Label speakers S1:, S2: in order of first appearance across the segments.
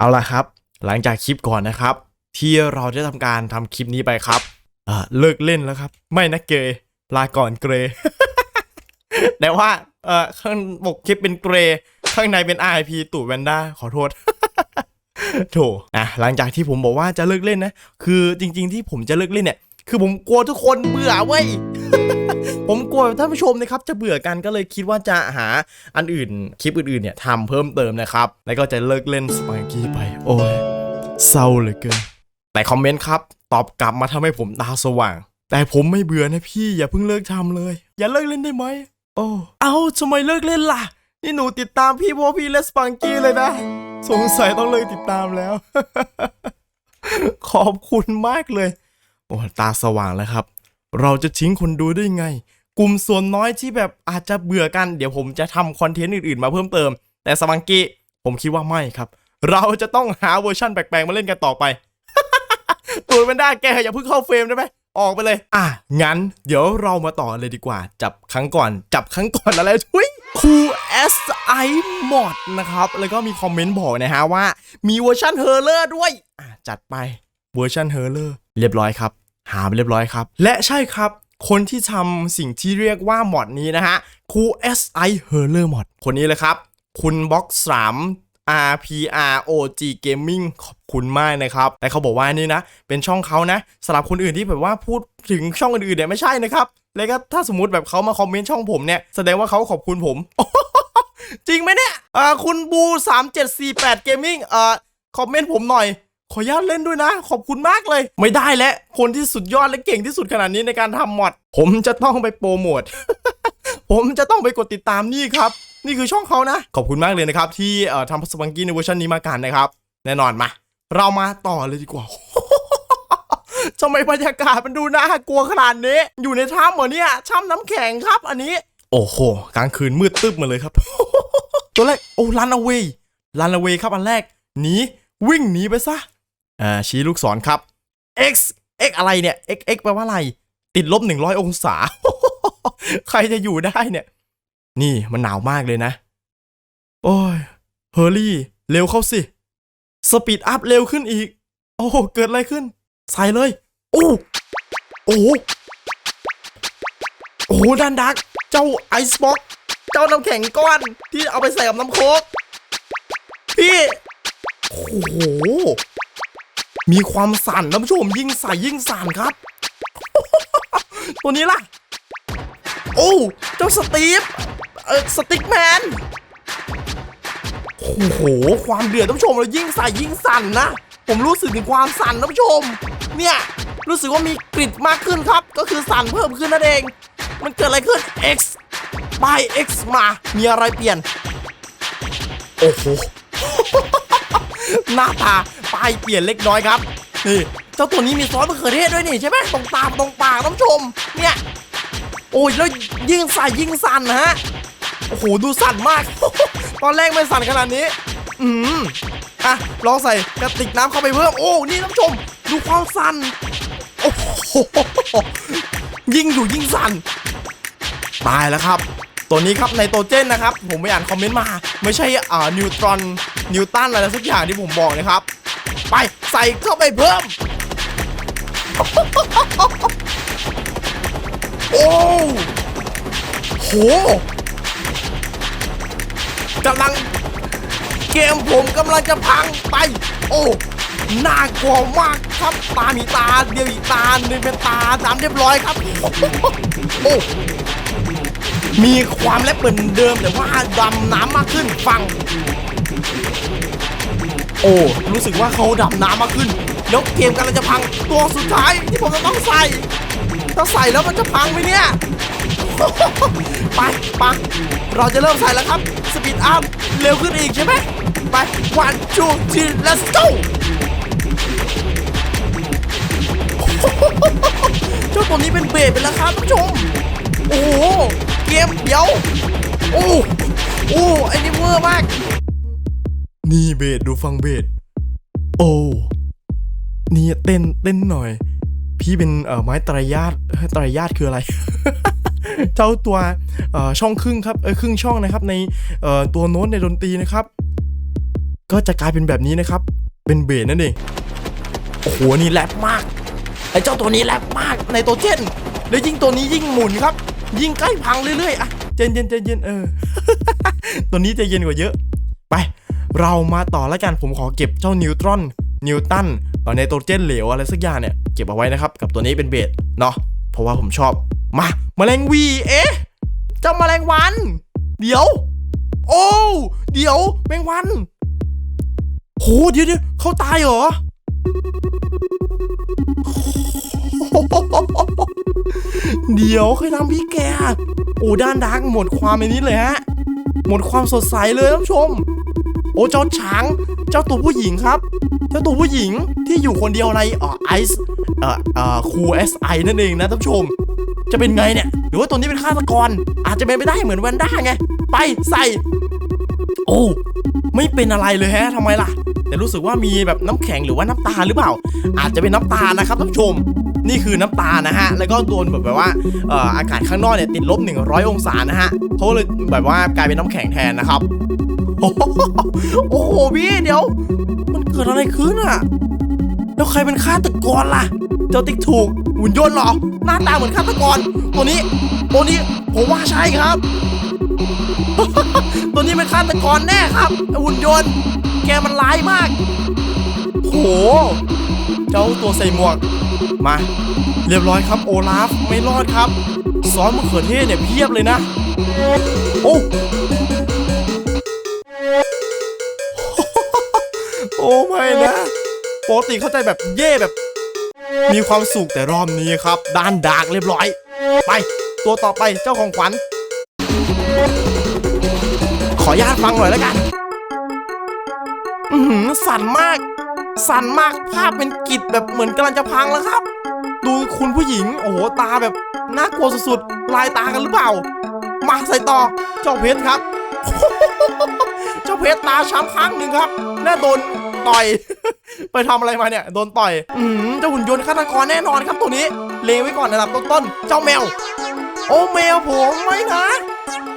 S1: เอาละครับ หลังจากคลิปก่อนนะครับ ที่เราได้ทำการทำคลิปนี้ไปครับเลิกเล่นแล้วครับ ไม่นะเกย์ลาก่อนเกรแต่ว่าเอ่อข้างบกคลิปเป็นเกรข้างในเป็น RIP ตู่แวนด้าขอโทษโถอะหลังจากที่ผมบอกว่าจะเลิกเล่นนะ คือจริง ๆ ที่ผมจะเลิกเล่นเนี่ย คือผมกลัวทุกคนเบื่อเว้ย ผมกลัวท่านผู้ชมนะครับจะเบื่อกันก็เลยคิดว่าจะหาอันอื่นคลิปอื่นๆเนี่ยทำเพิ่มเติมนะครับ แล้วก็จะเลิกเล่นสปาเกตตี้ไป โอ้ยเศร้าเหลือเกินแต่คอมเมนต์ครับ ตอบกลับมาทำให้ผมตาสว่าง แต่ผมไม่เบื่อนะพี่อย่าเพิ่งเลิกทำเลย อย่าเลิกเล่นได้ไหมโอ้เอ้าทำไมเลิกเล่นล่ะ นี่หนูติดตามพี่เพราะพี่เล่นสปังกี้เลยนะ สงสัยต้องเลิกติดตามแล้ว ขอบคุณมากเลยโอ้ตาสว่างแล้วครับ เราจะทิ้งคนดูได้ไง กลุ่มส่วนน้อยที่แบบอาจจะเบื่อกัน เดี๋ยวผมจะทำคอนเทนต์อื่นๆ มาเพิ่มเติม แต่สปังกี้ผมคิดว่าไม่ครับ เราจะต้องหาเวอร์ชั่นแปลกๆ มาเล่นกันต่อไปตัวมันได้แกอย่าเพิ่งเข้าเฟรมได้ไหมออกไปเลย อะ งั้น เดี๋ยวเรามาต่อเลยดีกว่า จับครั้งก่อน จับครั้งก่อนอะไรทุยคู SI mod นะครับ แล้วก็มีคอมเมนต์บอกนะฮะว่า มีเวอร์ชันเฮอร์เลอร์ด้วย อะ จัดไป เวอร์ชันเฮอร์เลอร์เรียบร้อยครับ หาไปเรียบร้อยครับ และใช่ครับคนที่ทำสิ่งที่เรียกว่าหมอดนี้นะฮะคู SI h e r l e r Mod คนนี้เลยครับ คุณบ็อก3 RPROG Gaming ขอบคุณมากนะครับ แต่เขาบอกว่านี่นะ เป็นช่องเขานะสำหรับคนอื่นที่แบบว่าพูดถึงช่องอื่นๆเนี่ยไม่ใช่นะครับ แล้วก็ถ้าสมมติแบบเขามาคอมเมนต์ช่องผมเนี่ย แสดงว่าเขาขอบคุณผม จริงไหมเนี่ยอ่าคุณบู 3748 Gaming เอ่อคอมเมนต์ผมหน่อย ขออนุญาตเล่นด้วยนะ ขอบคุณมากเลย ไม่ได้แล้วคนที่สุดยอดและเก่งที่สุดขนาดนี้ในการทำมอด ผมจะต้องไปโปรโมท ผมจะต้องไปกดติดตามนี่ครับ นี่คือช่องเขานะ ขอบคุณมากเลยนะครับ ที่เอ่อทำสปังกี้ในเวอร์ชันนี้มากันนะครับ แน่นอนมา เรามาต่อเลยดีกว่าทำไมบรรยากาศมันดูน่ากลัวขนาดนี้ อยู่ในถ้ำเหมือเนี่ยถ้ำน้ำแข็งครับ อันนี้ โอ้โหกลางคืนมืดตึ๊บมาเลยครับ ตัวแรกโอ้ลันเอา a y ลันเอา a y ครับอันแรกหนีวิ่งหนีไปซะ อ่าชี้ลูกศรครับ x x อะไรเนี่ย x x แปลว่าอะไร ติดลบหนึ่งร้อยองศา ใครจะอยู่ได้เนี่ย นี่มันหนาวมากเลยนะ โอ้ยเฮอร์รี่ เร็วเข้าสิ สปีดอัพเร็วขึ้นอีก โอ้เกิดอะไรขึ้น ใส่เลย โอ้โอ้โอ้โหดันดัก เจ้าไอซ์บ็อกเจ้าน้ำแข็งก้อนที่เอาไปใส่กับน้ำโคกพี่ โอ้โห มีความสั่นท่านผู้ชมยิ่งใส่ยิ่งสั่นครับ ตัวนี้ล่ะ โอ้เจ้าสตีฟเออสติ๊กแมนโอ้โหความเดือดท่านผู้ชมเรายิ่งใส่ยิ่งสั่นนะ ผมรู้สึกถึงความสั่นท่านผู้ชม เนี่ยรู้สึกว่ามีกริดมากขึ้นครับ ก็คือสั่นเพิ่มขึ้นนั่นเอง มันเกิดอะไรขึ้น X ไป X มา มีอะไรเปลี่ยน โอ้โหหน้าตา ป้ายเปลี่ยนเล็กน้อยครับนี่เจ้าตัวนี้มีซอสมะเขือเทศด้วยนี่ใช่ไหมตรงตามตรงปากท่านผู้ชมเนี่ยโอ้ยแล้วยิ่งใส่ยิ่งสั่นนะฮะโอ้โหดูสั่นมาก ตอนแรกไม่สั่นขนาดนี้ อืมอะลองใส่กระติกน้ำเข้าไปเพิ่มโอ้นี่ท่านผู้ชม ดูความสั่นโอ้โหยิ่งอยู่ยิ่งสั่นตายแล้วครับ ตัวนี้ครับในโตเจนนะครับ ผมไปอ่านคอมเมนต์มา ไม่ใช่อ่านิวตรอนนิวตันอะไรสักอย่างที่ผมบอกนะครับ ไปใส่เข้าไปเพิ่ม โอ้โหกำลังเกมผมกำลังจะพังไป โอ้น่ากลัวมากครับตามีตาเดียวอีกตาหนึ่งเป็นตาดำเรียบร้อยครับ โอ้มีความแลบเหมือนเดิมแต่ว่าดำน้ำมากขึ้นฟัง โอ้รู้สึกว่าเขาดำน้ำมากขึ้น แล้วเกมกำลังจะพังตัวสุดท้ายที่ผมจะต้องใส่ ถ้าใส่แล้วมันจะพังไหมเนี่ย ไปไปเราจะเริ่มใส่แล้วครับ สปีดอัพเร็วขึ้นอีกใช่ไหมไป one two three let's go เจ้าตัวนี้เป็นเบสไปแล้วครับท่านผู้ชม โอ้โห เกมเดี๋ยว โอ้โอ้ไอ้นี่เวอร์มาก นี่เบสดูฟังเบสโอ้นี่เต้นเต้นหน่อย พี่เป็นเอ่อไม้ตรญาติเอ้ยไตรญาตคืออะไร เจ้าตัวเอ่อช่องครึ่งครับเออครึ่งช่องนะครับ ในเอ่อตัวโน้ตในดนตรีนะครับ ก็จะกลายเป็นแบบนี้นะครับ เป็นเบสนั่นเองโอ้โหนี่แรปมากไอ้เจ้าตัวนี้แรปมากในตัวเจนแล้วยิ่งตัวนี้ยิ่งหมุนครับ ยิ่งใกล้พังเรื่อยๆอะเจนเย็นเจนเย็นเออ ตัวนี้จะเย็นกว่าเยอะ เรามาต่อแล้วกันผมขอเก็บเจ้านิวตรอนนิวตันเอ่อในโตรเจนเหลวอะไรสักอย่างเนี่ย เก็บเอาไว้นะครับ กับตัวนี้เป็นเบสเนาะเพราะว่าผมชอบ มาแมลงวีเอ๊ะเจ้าแมลงวัน เดี๋ยว โอ้เดี๋ยวแมงวันโหเดี๋ยวเดี๋ยวเขาตายเหรอเดี๋ยวเคยทำพี่แก โอ้ด้านดักหมดความในนี้เลยฮะ หมดความสดใสเลยท่านผู้ชม อ้เจ้าช้าง เจ้าตัวผู้หญิงครับ เจ้าตัวผู้หญิงที่อยู่คนเดียวในเอ่อไอซ์เอ่อเอ่อคูเอสไอนั่นเองนะท่านผู้ชม จะเป็นไงเนี่ย หรือว่าตัวนี้เป็นฆาตกร อาจจะเป็นไปได้เหมือนแวนด้าไง ไปใส่ โอ้ ไม่เป็นอะไรเลยแฮะทำไมล่ะ แต่รู้สึกว่ามีแบบน้ำแข็งหรือว่าน้ำตาหรือเปล่า อาจจะเป็นน้ำตานะครับท่านผู้ชม นี่คือน้ำตานะฮะ แล้วก็โดนแบบว่าอ่ออากาศข้างนอกเนี่ยติดลบ 100 องศานะฮะเขาเลยแบบว่ากลายเป็นน้ำแข็งแทนนะครับ โอ้โหพี่เดี๋ยว มันเกิดอะไรขึ้นอะแล้วใครเป็นฆาตกรล่ะ เจ้าติ๊กถูกหุ่นยนต์หรอ หน้าตาเหมือนฆาตกร ตัวนี้ ตัวนี้ผมว่าใช่ครับ ตัวนี้เป็นฆาตกรแน่ครับหุ่นยนต์ แกมันร้ายมาก โห เจ้าตัวใส่หมวก มา เรียบร้อยครับโอลาฟไม่รอดครับ ซอสมะเขือเทศเนี่ยเพียบเลยนะ โอ้โอ้ไม่นะปกติเข้าใจแบบเย่แบบ มีความสุขแต่รอบนี้ครับ ด้านดาร์กเรียบร้อย ไป ตัวต่อไปเจ้าของขวัญ ขออนุญาตฟังหน่อยแล้วกัน อือหือสั่นมาก สั่นมากภาพเป็นกิจแบบเหมือนกำลังจะพังแล้วครับ ดูคุณผู้หญิง โอ้โหตาแบบน่ากลัวสุดๆลายตากันหรือเปล่า มาใส่ต่อเจ้าเพชรครับ เจ้าเพชรตาช้ำครั้งหนึ่งครับแน่โดนต่อย ไปทำอะไรมาเนี่ย โดนต่อย อืมเจ้าหุ่นยนต์ฆาตกรแน่นอนครับตัวนี้เลงไว้ก่อนนะครับต้นๆเจ้าแมว โอ้แมวผมไม่นะ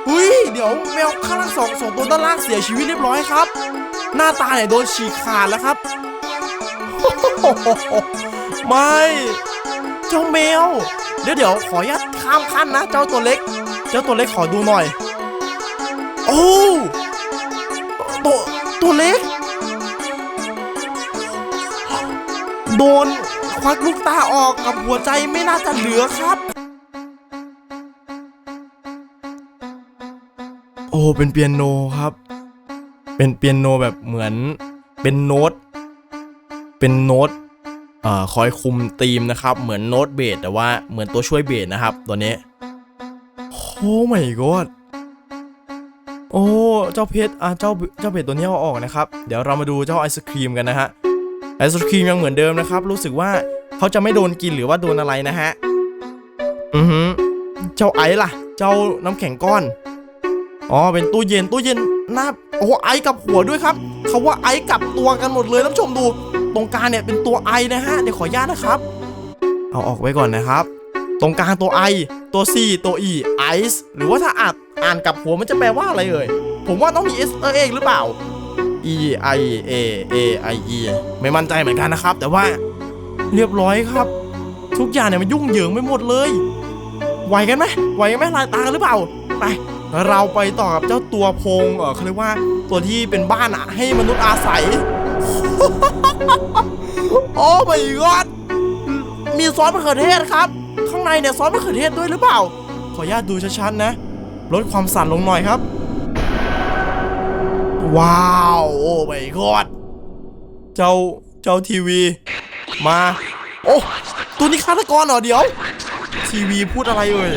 S1: หุ้ยเดี๋ยวแมวข้างล่างสองสองตัวด้านล่างเสียชีวิตเรียบร้อยครับ หน้าตาเนี่ยโดนฉีกขาดแล้วครับ ไม่ เจ้าแมว เดี๋ยวเดี๋ยวขออนุญาตข้ามขั้นนะ เจ้าตัวเล็ก เจ้าตัวเล็กขอดูหน่อย โอ้ตัวตัวเล็ก โดนควักลูกตาออกกับหัวใจไม่น่าจะเหลือครับ โอ้เป็นเปียโนครับ เป็นเปียโนแบบเหมือนเป็นโน้ต เป็นโน้ตอคอยคุมธีมนะครับ เหมือนโน้ตเบสแต่ว่าเหมือนตัวช่วยเบสนะครับตัวนี้โอ้ไม่กอดโอ้เจ้าเพชรอะเจ้าเจ้าเพชรตัวนี้เอาออกนะครับ เดี๋ยวเรามาดูเจ้าไอศครีมกันนะฮะไอศครีมยังเหมือนเดิมนะครับ รู้สึกว่าเขาจะไม่โดนกินหรือว่าโดนอะไรนะฮะอือฮึเจ้าไอซ์ล่ะ เจ้าน้ำแข็งก้อน อ๋อเป็นตู้เย็นตู้เย็นหน้าโอ้ไอกับหัวด้วยครับเขาว่าไอกับตัวกันหมดเลยท่านผู้ชมดู ตรงกลางเนี่ยเป็นตัวไอนะฮะเดี๋ยวขออนุญาตนะครับ เอาออกไว้ก่อนนะครับ ตรงกลางตัวไอตัว C ตัว E ไอซ์หรือว่าถ้าอ่านอ่านกับหัวมันจะแปลว่าอะไรเอ่ยผมว่าต้องมีเอสเอเองหรือเปล่า E I A A I E ไม่มั่นใจเหมือนกันนะครับ แต่ว่าเรียบร้อยครับ ทุกอย่างเนี่ยมันยุ่งเหยิงไปหมดเลย ไหวกันไหมไหวกันไหมลายตากันหรือเปล่า ไป เราไปต่อกับเจ้าตัวพงเออเขาเรียกว่าตัวที่เป็นบ้านอะให้มนุษย์อาศัย โอ้ไม่กอดมีซอสมะเขือเทศครับ ข้างในเนี่ยซอสมะเขือเทศด้วยหรือเปล่า ขออนุญาตดูชัดๆนะ ลดความสั่นลงหน่อยครับ ว้าว โอ้ไม่กอดเจ้าเจ้าทีวี มา โอ้ ตัวนี้ฆาตกรเหรอเดี๋ยว ทีวีพูดอะไรเอ่ย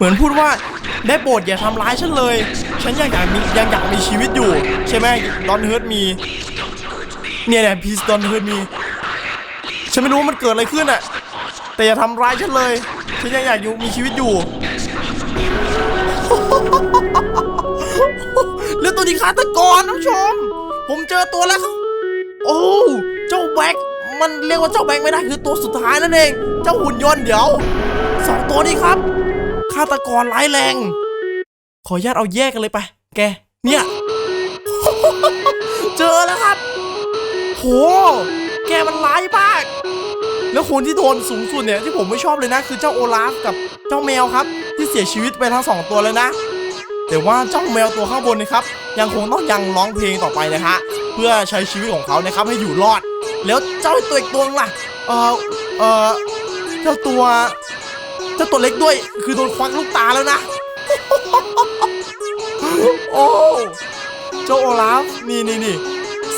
S1: เหมือนพูดว่าได้โปรดอย่าทำร้ายฉันเลย ฉันยังอยากมียังอยากมีชีวิตอยู่ ใช่ไหมดอนเฮิร์ตมีเนี่ยเนี่ยพีซดอนเฮิร์ตมีฉันไม่รู้ว่ามันเกิดอะไรขึ้นอะแต่อย่าทำร้ายฉันเลย ฉันยังอยากอยู่มีชีวิตอยู่แล้วตัวนี้ฆาตกรท่านผู้ชม ผมเจอตัวแล้วโอ้เจ้าแบ็กมันเรียกว่าเจ้าแบงค์ไม่ได้คือตัวสุดท้ายนั่นเอง เจ้าหุ่นยนต์เดี๋ยวสองตัวนี้ครับาตกรร้ายแรง ขออนุญาตเอาแยกกันเลยไป แก เนี่ย เจอแล้วครับ โห แกมันร้ายมาก แล้วคนที่โดนสูงสุดเนี่ยที่ผมไม่ชอบเลยนะ คือเจ้าโอลาฟกับเจ้าแมวครับ ที่เสียชีวิตไปทั้งสองตัวเลยนะ แต่ว่าเจ้าแมวตัวข้างบนนะครับ ยังคงต้องยังร้องเพลงต่อไปนะฮะเพื่อใช้ชีวิตของเขานะครับให้อยู่รอด แล้วเจ้าตัวอีกตัวล่ะ เออเออเจ้าตัว เจ้าตัวเล็กด้วย คือโดนควักลูกตาแล้วนะ โอ้เจ้าโอลาฟนี่นี่นี่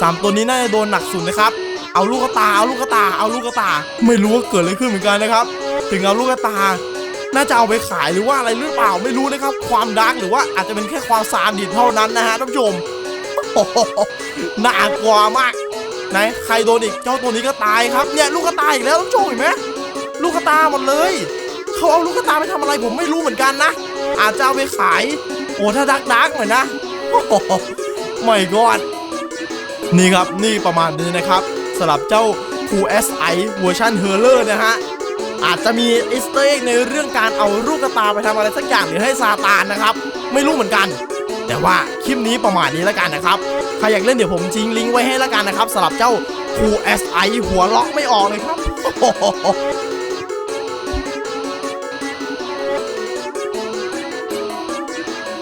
S1: สามตัวนี้น่าจะโดนหนักสุดนะครับ เอาลูกกระตา เอาลูกกระตา เอาลูกกระตา ไม่รู้ว่าเกิดอะไรขึ้นเหมือนกันนะครับ ถึงเอาลูกกระตา น่าจะเอาไปขายหรือว่าอะไรหรือเปล่า ไม่รู้นะครับ ความดาร์กหรือว่าอาจจะเป็นแค่ความซาดิสเท่านั้นนะฮะท่านผู้ชมโอ้โหน่ากลัวมากไหนใครโดนอีกเจ้าตัวนี้ก็ตายครับเนี่ยลูกกระตายอีกแล้วท่านผู้ชมเห็นไหมลูกกระตาหมดเลย เขาเอาลูกตาไปทำอะไรผมไม่รู้เหมือนกันนะ อาจจะเอาไปขาย โอ้ถ้าดักดักหน่อยนะโอ้ไม่กอดนี่ครับนี่ประมาณนี้นะครับสำหรับเจ้า Cool SI เวอร์ชันเฮอร์เลอร์นะฮะอาจจะมีอิสเตอร์เอกในเรื่องการเอาลูกตาไปทำอะไรสักอย่างหรือให้ซาตานนะครับ ไม่รู้เหมือนกัน แต่ว่าคลิปนี้ประมาณนี้แล้วกันนะครับใครอยากเล่นเดี๋ยวผมทิ้งลิงก์ไว้ให้แล้วกันนะครับสำหรับเจ้า Cool SI หัวล็อกไม่ออกเลยครับ